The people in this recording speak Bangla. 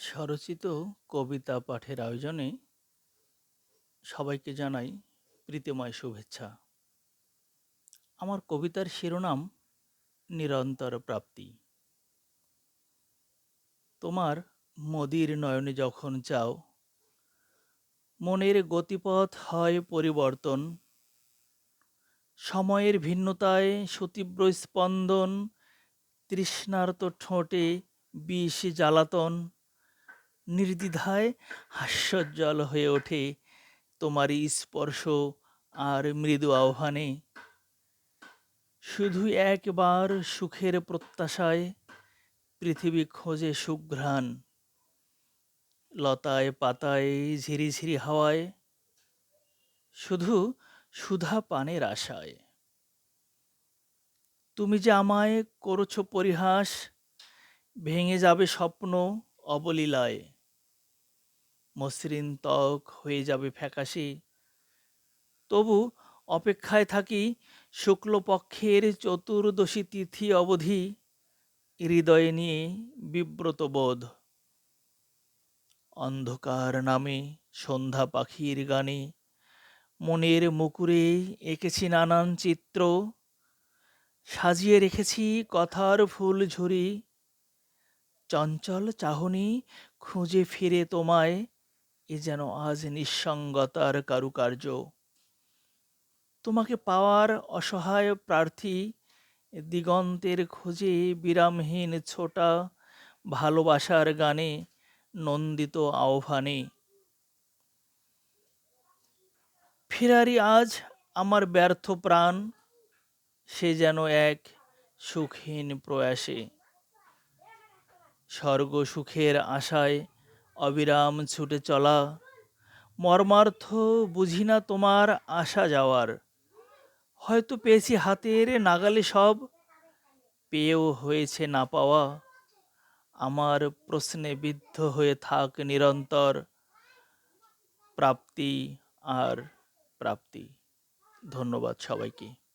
স্বরচিত কবিতা পাঠের আয়োজনে সবাইকে জানাই প্রীতিময় শুভেচ্ছা। আমার কবিতার শিরোনাম, নিরন্তর প্রাপ্তি। তোমার মদির নয়নে যখন চাও মনের গতিপথ হয় পরিবর্তন। সময়ের ভিন্নতায় সুতীব্র স্পন্দন, তৃষ্ণার্ত ঠোঁটে বিষ জ্বালাতন। নির্দ্বিধায় হাস্যোজ্জ্বল হয়ে ওঠে তোমারই স্পর্শ আর মৃদু আহ্বানে। শুধু একবার সুখের প্রত্যাশায় পৃথিবী খোঁজে সুঘ্রাণ। লতায় পাতায় ঝিরিঝিরি হাওয়ায়, শুধু সুধা পানের আশায়। তুমি যে আমায় করেছ পরিহাস, ভেঙে যাবে স্বপ্ন অবলীলায়। মসৃণ ত্বক হয়ে যাবে ফ্যাকাশে। তবু অপেক্ষায় থাকি শুক্লপক্ষের চতুর্দশী তিথি অবধি হৃদয়ে নিয়ে বিব্রত বোধ। অন্ধকার নামে সন্ধ্যা পাখির গানে মনের মুকুরে এঁকেছি নানান চিত্র, সাজিয়ে রেখেছি কথার ফুল ঝুরি। চঞ্চল চাহনি খুঁজে ফিরে তোমায় এ যেন আজ নিঃসঙ্গতার কারুকার্য। তোমাকে পাওয়ার অসহায় প্রার্থী, দিগন্তের খোঁজে বিরামহীন ছোটা, ভালোবাসার গানে নন্দিত আহ্বানে। ফেরারি আজ আমার ব্যর্থ প্রাণ, সে যেন এক সুখহীন প্রয়াসে। স্বর্গ সুখের আশায় অবিরাম ছুটে চলা। মর্মার্থ বুঝি না তোমার আসা যাওয়ার। হয়তো পেয়েছি হাতের নাগালে সব, পেয়েও হয়েছে না পাওয়া। আমার প্রশ্নে বিদ্ধ হয়ে থাক নিরন্তর। প্রাপ্তি আর প্রাপ্তি। ধন্যবাদ সবাইকে।